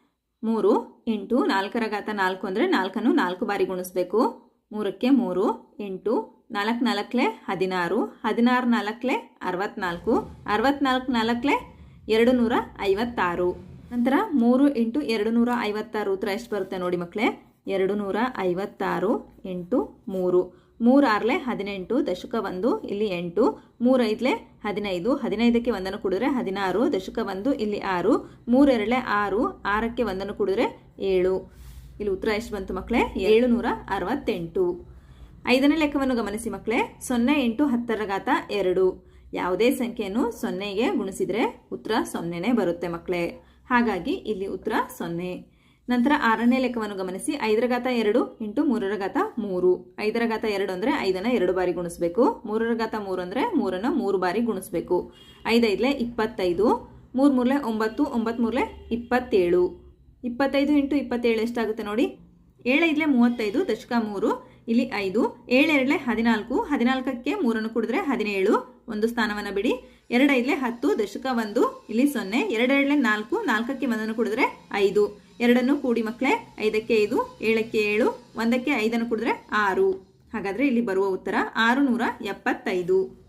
ಮೂರು ಎಂಟು ನಾಲ್ಕರ ಘಾತ ನಾಲ್ಕು ಅಂದರೆ ನಾಲ್ಕನ್ನು ನಾಲ್ಕು ಬಾರಿ ಗುಣಿಸ್ಬೇಕು. ಮೂರಕ್ಕೆ ಮೂರು ಎಂಟು ನಾಲ್ಕು ನಾಲ್ಕಲೆ ಹದಿನಾರು. ಹದಿನಾರು ನಾಲ್ಕಲೆ ಅರವತ್ನಾಲ್ಕು. ಅರವತ್ನಾಲ್ಕು ನಾಲ್ಕಲೆ ಎರಡು ನೂರ ಐವತ್ತಾರು. ನಂತರ ಮೂರು ಇಂಟು ಎರಡು ನೂರ ಐವತ್ತಾರು ಉತ್ತರ ಎಷ್ಟು ಬರುತ್ತೆ ನೋಡಿ ಮಕ್ಕಳೇ. ಎರಡು ನೂರ ಐವತ್ತಾರು ಇಂಟು ಮೂರು. ಮೂರಾರ್ಲೆ ಹದಿನೆಂಟು, ದಶಕ ಒಂದು, ಇಲ್ಲಿ ಎಂಟು, ಮೂರೈದಲೆ ಹದಿನೈದು, ಹದಿನೈದಕ್ಕೆ ಒಂದನ್ನು ಕುಡಿದ್ರೆ ಹದಿನಾರು, ದಶಕ ಒಂದು, ಇಲ್ಲಿ ಆರು ಮೂರೆರಳೆ ಆರು, ಆರಕ್ಕೆ ಒಂದನ್ನು ಕುಡಿದ್ರೆ ಏಳು. ಇಲ್ಲಿ ಉತ್ತರ ಎಷ್ಟು ಬಂತು ಮಕ್ಕಳೇ ಏಳು ನೂರ ಅರವತ್ತೆಂಟು. ಐದನೇ ಲೆಕ್ಕವನ್ನು ಗಮನಿಸಿ ಮಕ್ಕಳೇ ಸೊನ್ನೆ ಎಂಟು ಹತ್ತರ ಘಾತ ಎರಡು. ಯಾವುದೇ ಸಂಖ್ಯೆಯನ್ನು ಸೊನ್ನೆಗೆ ಗುಣಿಸಿದರೆ ಉತ್ತರ ಸೊನ್ನೆನೇ ಬರುತ್ತೆ ಮಕ್ಕಳೇ ಹಾಗಾಗಿ ಇಲ್ಲಿ ಉತ್ತರ ಸೊನ್ನೆ. ನಂತರ ಆರನೇ ಲೆಕ್ಕವನ್ನು ಗಮನಿಸಿ. ಐದರ ಘಾತ ಎರಡು ಇಂಟು ಮೂರರ ಘಾತ ಮೂರು. ಐದರ ಘಾತ ಎರಡು ಅಂದರೆ ಐದನ್ನು ಎರಡು ಬಾರಿ ಗುಣಿಸ್ಬೇಕು. ಮೂರರ ಘಾತ ಮೂರು ಅಂದರೆ ಮೂರನ್ನು ಮೂರು ಬಾರಿ ಗುಣಿಸ್ಬೇಕು. ಐದೈದಲೆ ಇಪ್ಪತ್ತೈದು. ಮೂರು ಮೂರಲೆ ಒಂಬತ್ತು ಒಂಬತ್ತು ಮೂರಲೆ ಇಪ್ಪತ್ತೇಳು. ಇಪ್ಪತ್ತೈದು ಇಂಟು ಇಪ್ಪತ್ತೇಳು ಎಷ್ಟಾಗುತ್ತೆ ನೋಡಿ? ಏಳೈದಲೆ ಮೂವತ್ತೈದು ದಶಕ ಮೂರು. ಇಲ್ಲಿ ಐದು. ಏಳೆರಡಲೆ ಹದಿನಾಲ್ಕು. ಹದಿನಾಲ್ಕಕ್ಕೆ ಮೂರನ್ನು ಕುಡಿದ್ರೆ ಹದಿನೇಳು. ಒಂದು ಸ್ಥಾನವನ್ನು ಬಿಡಿ. ಎರಡೈದಲೆ ಹತ್ತು ದಶಕ ಒಂದು. ಇಲ್ಲಿ ಸೊನ್ನೆ. ಎರಡೆರಡಲೆ ನಾಲ್ಕು. ನಾಲ್ಕಕ್ಕೆ ಒಂದನ್ನು ಕುಡಿದ್ರೆ ಐದು. ಎರಡನ್ನು ಕೂಡಿ ಮಕ್ಕಳೇ, ಐದಕ್ಕೆ ಐದು, ಏಳಕ್ಕೆ ಏಳು, ಒಂದಕ್ಕೆ ಐದನ್ನು ಕುಡಿದ್ರೆ ಆರು. ಹಾಗಾದರೆ ಇಲ್ಲಿ ಬರುವ ಉತ್ತರ ಆರು ನೂರ ಎಪ್ಪತ್ತೈದು.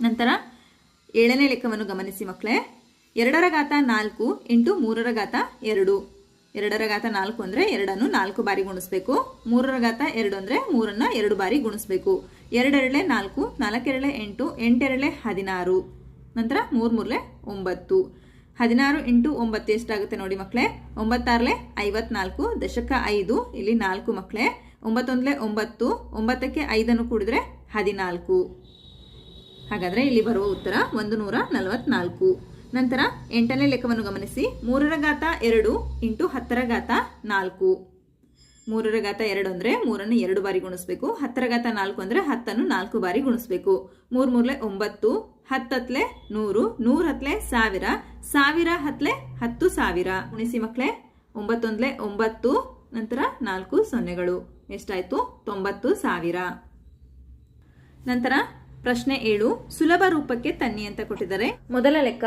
ನಂತರ ಏಳನೇ ಲೆಕ್ಕವನ್ನು ಗಮನಿಸಿ ಮಕ್ಕಳೇ. ಎರಡರ ಘಾತ ನಾಲ್ಕು ಇಂಟು ಮೂರರ ಘಾತ ಎರಡು. ಎರಡರ ಘಾತ ನಾಲ್ಕು ಅಂದರೆ ಎರಡನ್ನು ನಾಲ್ಕು ಬಾರಿ ಗುಣಿಸ್ಬೇಕು. ಮೂರರ ಘಾತ ಎರಡು ಅಂದರೆ ಮೂರನ್ನು ಎರಡು ಬಾರಿ ಗುಣಿಸ್ಬೇಕು. ಎರಡೆರಳೆ ನಾಲ್ಕು, ನಾಲ್ಕೆರಳೆ ಎಂಟು, ಎಂಟೆರಳೆ ಹದಿನಾರು. ನಂತರ ಮೂರು ಮೂರಲೆ ಒಂಬತ್ತು. ಹದಿನಾರು ಇಂಟು ಒಂಬತ್ತು ಎಷ್ಟಾಗುತ್ತೆ ನೋಡಿ ಮಕ್ಕಳೇ ಒಂಬತ್ತಾರಲೆ ಐವತ್ನಾಲ್ಕು, ದಶಕ ಐದು, ಇಲ್ಲಿ ನಾಲ್ಕು ಮಕ್ಕಳೇ ಒಂಬತ್ತೊಂದಲೆ ಒಂಬತ್ತು, ಒಂಬತ್ತಕ್ಕೆ ಐದನ್ನು ಕೂಡಿದ್ರೆ ಹದಿನಾಲ್ಕು. ಹಾಗಾದರೆ ಇಲ್ಲಿ ಬರುವ ಉತ್ತರ ಒಂದು ನೂರ ನಲವತ್ನಾಲ್ಕು. ನಂತರ ಎಂಟನೇ ಲೆಕ್ಕವನ್ನು ಗಮನಿಸಿ. ಮೂರರ ಘಾತ ಎರಡು ಇಂಟು ಹತ್ತರ ಘಾತ ನಾಲ್ಕು. ಮೂರರ ಘಾತ ಎರಡು ಅಂದರೆ ಮೂರನ್ನು ಎರಡು ಬಾರಿ ಗುಣಿಸ್ಬೇಕು. ಹತ್ತರ ಘಾತ ನಾಲ್ಕು ಅಂದರೆ ಹತ್ತನ್ನು ನಾಲ್ಕು ಬಾರಿ ಗುಣಿಸ್ಬೇಕು. ಮೂರು ಮೂರಲೆ ಒಂಬತ್ತು ಹತ್ತತ್ಲೆ ನೂರು ನೂರ ಹತ್ಲೆ ಸಾವಿರ ಸಾವಿರ ಹತ್ಲೆ ಹತ್ತು ಸಾವಿರ. ಉಣಿಸಿ ಮಕ್ಕಳೇ ಒಂಬತ್ತೊಂದಲೆ ಒಂಬತ್ತು, ನಂತರ ನಾಲ್ಕು ಸೊನ್ನೆಗಳು. ಎಷ್ಟಾಯ್ತು? ತೊಂಬತ್ತು ಸಾವಿರ. ನಂತರ ಪ್ರಶ್ನೆ ಏಳು, ಸುಲಭ ರೂಪಕ್ಕೆ ತನ್ನಿ ಅಂತ ಕೊಟ್ಟಿದ್ದಾರೆ. ಮೊದಲ ಲೆಕ್ಕ,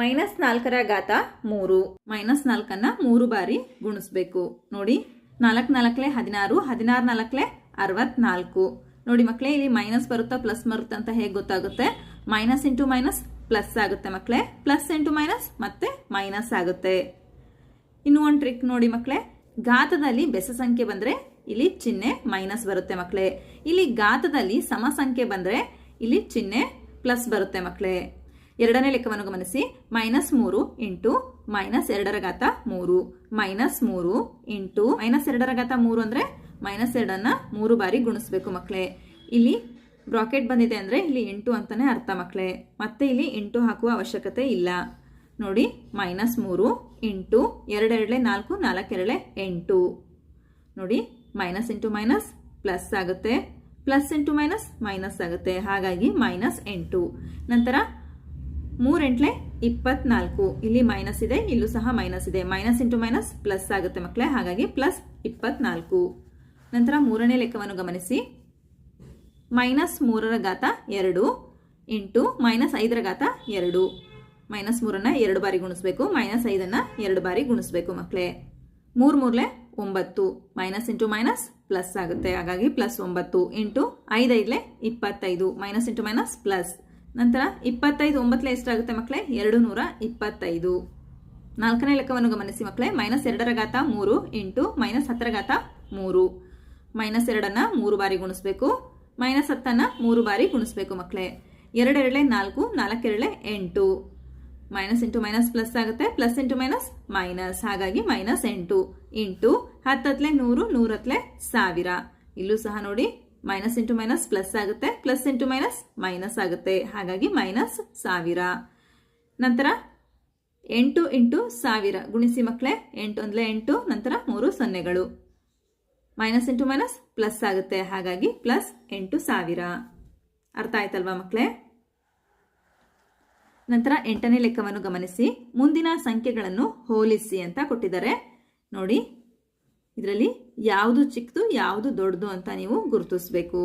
ಮೈನಸ್ ನಾಲ್ಕರ ಘಾತ ಮೂರು. ಮೈನಸ್ ನಾಲ್ಕನ್ನ ಮೂರು ಬಾರಿ ಗುಣಿಸ್ಬೇಕು. ನೋಡಿ, ನಾಲ್ಕು ನಾಲ್ಕಲೆ ಹದಿನಾರು ಹದಿನಾರು ನಾಲ್ಕಲೆ ಅರವತ್ನಾಲ್ಕು. ನೋಡಿ ಮಕ್ಕಳೇ ಇಲ್ಲಿ ಮೈನಸ್ ಬರುತ್ತಾ, ಪ್ಲಸ್ ಬರುತ್ತಾ ಅಂತ ಹೇಗೆ ಗೊತ್ತಾಗುತ್ತೆ? ಮೈನಸ್ ಇಂಟು ಮೈನಸ್ ಪ್ಲಸ್ ಆಗುತ್ತೆ ಮಕ್ಕಳೇ. ಪ್ಲಸ್ ಇಂಟು ಮೈನಸ್ ಮತ್ತೆ ಮೈನಸ್ ಆಗುತ್ತೆ. ಇನ್ನು ಒಂದು ಟ್ರಿಕ್ ನೋಡಿ ಮಕ್ಕಳೇ. ಘಾತದಲ್ಲಿ ಬೆಸ ಸಂಖ್ಯೆ ಬಂದ್ರೆ ಇಲ್ಲಿ ಚಿಹ್ನೆ ಮೈನಸ್ ಬರುತ್ತೆ ಮಕ್ಕಳೇ. ಇಲ್ಲಿ ಘಾತದಲ್ಲಿ ಸಮ ಸಂಖ್ಯೆ ಬಂದ್ರೆ ಇಲ್ಲಿ ಚಿಹ್ನೆ ಪ್ಲಸ್ ಬರುತ್ತೆ ಮಕ್ಕಳೇ. ಎರಡನೇ ಲೆಕ್ಕವನ್ನು ಗಮನಿಸಿ. ಮೈನಸ್ ಮೂರು ಇಂಟು ಮೈನಸ್ ಎರಡರ ಘಾತ ಮೂರು. ಮೈನಸ್ ಮೂರು ಇಂಟು ಮೈನಸ್ ಎರಡರ ಘಾತ ಮೂರು ಅಂದ್ರೆ ಮೈನಸ್ ಎರಡನ್ನು ಮೂರು ಬಾರಿ ಗುಣಿಸ್ಬೇಕು ಮಕ್ಕಳೇ. ಇಲ್ಲಿ ಬ್ರಾಕೆಟ್ ಬಂದಿದೆ ಅಂದರೆ ಇಲ್ಲಿ ಎಂಟು ಅಂತಲೇ ಅರ್ಥ ಮಕ್ಕಳೇ ಮತ್ತೆ ಇಲ್ಲಿ ಎಂಟು ಹಾಕುವ ಅವಶ್ಯಕತೆ ಇಲ್ಲ. ನೋಡಿ ಮೈನಸ್ ಮೂರು ಎಂಟು ಎರಡೆರಡಲೆ ನಾಲ್ಕು, ನಾಲ್ಕೆರಡಲೆ ಎಂಟು. ನೋಡಿ ಮೈನಸ್ ಇಂಟು ಮೈನಸ್ ಪ್ಲಸ್ ಆಗುತ್ತೆ. ಪ್ಲಸ್ ಇಂಟು ಮೈನಸ್ ಮೈನಸ್ ಆಗುತ್ತೆ. ಹಾಗಾಗಿ ಮೈನಸ್ ಎಂಟು. ನಂತರ ಮೂರೆಂಟ್ಲೆ ಇಪ್ಪತ್ನಾಲ್ಕು. ಇಲ್ಲಿ ಮೈನಸ್ ಇದೆ, ಇಲ್ಲೂ ಸಹ ಮೈನಸ್ ಇದೆ. ಮೈನಸ್ ಇಂಟು ಮೈನಸ್ ಪ್ಲಸ್ ಆಗುತ್ತೆ ಮಕ್ಕಳೇ ಹಾಗಾಗಿ ಪ್ಲಸ್ ಇಪ್ಪತ್ನಾಲ್ಕು. ನಂತರ ಮೂರನೇ ಲೆಕ್ಕವನ್ನು ಗಮನಿಸಿ. ಮೈನಸ್ ಮೂರರ ಘಾತ ಎರಡು ಇಂಟು ಮೈನಸ್ ಐದರ ಘಾತ ಎರಡು. ಮೈನಸ್ ಮೂರನ್ನು ಎರಡು ಬಾರಿ ಗುಣಿಸ್ಬೇಕು, ಮೈನಸ್ ಐದನ್ನು ಎರಡು ಬಾರಿ ಗುಣಿಸ್ಬೇಕು ಮಕ್ಕಳೇ ಮೂರು ಮೂರಲೆ ಒಂಬತ್ತು, ಮೈನಸ್ ಇಂಟು ಮೈನಸ್ ಪ್ಲಸ್ ಆಗುತ್ತೆ. ಹಾಗಾಗಿ ಪ್ಲಸ್ ಒಂಬತ್ತು ಇಂಟು ಐದೈದಲೆ ಇಪ್ಪತ್ತೈದು, ಮೈನಸ್ ಇಂಟು ಮೈನಸ್ ಪ್ಲಸ್. ನಂತರ ಇಪ್ಪತ್ತೈದು ಒಂಬತ್ತಲೆ ಎಷ್ಟಾಗುತ್ತೆ ಮಕ್ಕಳೇ ಎರಡು ನೂರ ಇಪ್ಪತ್ತೈದು. ನಾಲ್ಕನೇ ಲೆಕ್ಕವನ್ನು ಗಮನಿಸಿ ಮಕ್ಕಳೇ ಮೈನಸ್ ಎರಡರ ಘಾತ ಮೂರು ಇಂಟು ಮೈನಸ್ ಹತ್ತರ ಘಾತ ಮೂರು. ಮೈನಸ್ ಎರಡನ್ನು ಮೂರು ಬಾರಿ ಗುಣಿಸ್ಬೇಕು. ಮೈನಸ್ ಹತ್ತನ್ನು ಮೂರು ಬಾರಿ ಗುಣಿಸ್ಬೇಕು ಮಕ್ಕಳೇ ಎರಡೆರಳೆ ನಾಲ್ಕು ನಾಲ್ಕೆರಡಲೆ ಎಂಟು. ಮೈನಸ್ ಇಂಟು ಮೈನಸ್ ಪ್ಲಸ್ ಆಗುತ್ತೆ, ಪ್ಲಸ್ ಇಂಟು ಮೈನಸ್ ಮೈನಸ್. ಹಾಗಾಗಿ ಮೈನಸ್ ಎಂಟು. ಇಂಟು ಹತ್ತತ್ಲೆ ನೂರು, ನೂರತ್ಲೆ ಸಾವಿರ. ಇಲ್ಲೂ ಸಹ ನೋಡಿ, ಮೈನಸ್ ಇಂಟು ಮೈನಸ್ ಪ್ಲಸ್ ಆಗುತ್ತೆ, ಪ್ಲಸ್ ಇಂಟು ಮೈನಸ್ ಮೈನಸ್ ಆಗುತ್ತೆ. ಹಾಗಾಗಿ ಮೈನಸ್ ಸಾವಿರ. ನಂತರ ಎಂಟು ಇಂಟು ಸಾವಿರ. ಗುಣಿಸಿ ಮಕ್ಕಳೇ ಎಂಟು ಅಂದರೆ ಎಂಟು, ನಂತರ ಮೂರು ಸೊನ್ನೆಗಳು. ಮೈನಸ್ ಇಂಟು ಮೈನಸ್ ಪ್ಲಸ್ ಆಗುತ್ತೆ. ಹಾಗಾಗಿ ಪ್ಲಸ್ ಎಂಟು ಸಾವಿರ. ಅರ್ಥ ಆಯ್ತಲ್ವಾ ಮಕ್ಕಳೇ ನಂತರ ಎಂಟನೇ ಲೆಕ್ಕವನ್ನು ಗಮನಿಸಿ. ಮುಂದಿನ ಸಂಖ್ಯೆಗಳನ್ನು ಹೋಲಿಸಿ ಅಂತ ಕೊಟ್ಟಿದ್ದಾರೆ. ನೋಡಿ, ಇದರಲ್ಲಿ ಯಾವುದು ಚಿಕ್ಕದು ಯಾವುದು ದೊಡ್ಡದು ಅಂತ ನೀವು ಗುರುತಿಸಬೇಕು.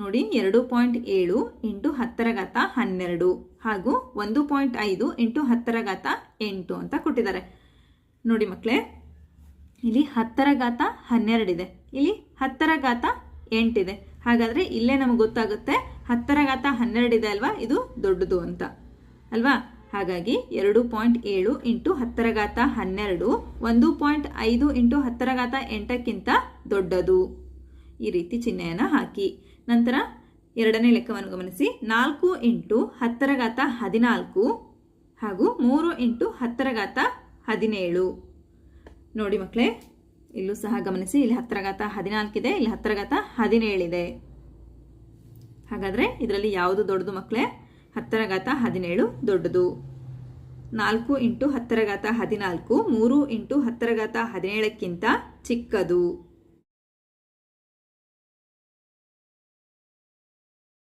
ನೋಡಿ, ಎರಡು ಪಾಯಿಂಟ್ ಏಳು ಇಂಟು ಹತ್ತರ ಘಾತ ಹನ್ನೆರಡು ಹಾಗೂ ಒಂದು ಪಾಯಿಂಟ್ ಐದು ಇಂಟು ಹತ್ತರ ಘಾತ ಎಂಟು ಅಂತ ಕೊಟ್ಟಿದ್ದಾರೆ. ನೋಡಿ ಮಕ್ಕಳೇ ಇಲ್ಲಿ ಹತ್ತರ ಘಾತ ಹನ್ನೆರಡಿದೆ ಇಲ್ಲಿ ಹತ್ತರ ಘಾತ ಎಂಟಿದೆ. ಹಾಗಾದ್ರೆ ಇಲ್ಲೇ ನಮಗೆ ಗೊತ್ತಾಗುತ್ತೆ ಹತ್ತರ ಘಾತ ಹನ್ನೆರಡಿದೆ ಅಲ್ವಾ? ಇದು ದೊಡ್ಡದು ಅಂತ. ಅಲ್ವಾ? ಹಾಗಾಗಿ ಎರಡು ಪಾಯಿಂಟ್ ಏಳು ಇಂಟು ಹತ್ತರ ಘಾತ ಹನ್ನೆರಡು, ಒಂದು ಪಾಯಿಂಟ್ ಐದು ಇಂಟು ಹತ್ತರ ಘಾತ ಎಂಟಕ್ಕಿಂತ ದೊಡ್ಡದು. ಈ ರೀತಿ ಚಿಹ್ನೆಯನ್ನು ಹಾಕಿ. ನಂತರ ಎರಡನೇ ಲೆಕ್ಕವನ್ನು ಗಮನಿಸಿ. ನಾಲ್ಕು ಇಂಟು ಹತ್ತರ ಘಾತ ಹದಿನಾಲ್ಕು ಹಾಗೂ ಮೂರು ಇಂಟು ಹತ್ತರ ಘಾತ ಹದಿನೇಳು. ನೋಡಿ ಮಕ್ಕಳೇ ಇಲ್ಲೂ ಸಹ ಗಮನಿಸಿ, ಇಲ್ಲಿ ಹತ್ತರ ಘಾತ ಹದಿನಾಲ್ಕಿದೆ, ಇಲ್ಲಿ ಹತ್ತರ ಘಾತ ಹದಿನೇಳಿದೆ. ಹಾಗಾದ್ರೆ ಇದರಲ್ಲಿ ಯಾವುದು ದೊಡ್ಡದು ಮಕ್ಕಳೇ ಹತ್ತರ ಘಾತ ಹದಿನೇಳು ದೊಡ್ಡದು. ನಾಲ್ಕು ಇಂಟು ಹತ್ತರ ಘಾತ ಹದಿನಾಲ್ಕು, ಮೂರು ಇಂಟು ಹತ್ತರ ಘಾತ ಹದಿನೇಳಕ್ಕಿಂತ ಚಿಕ್ಕದು.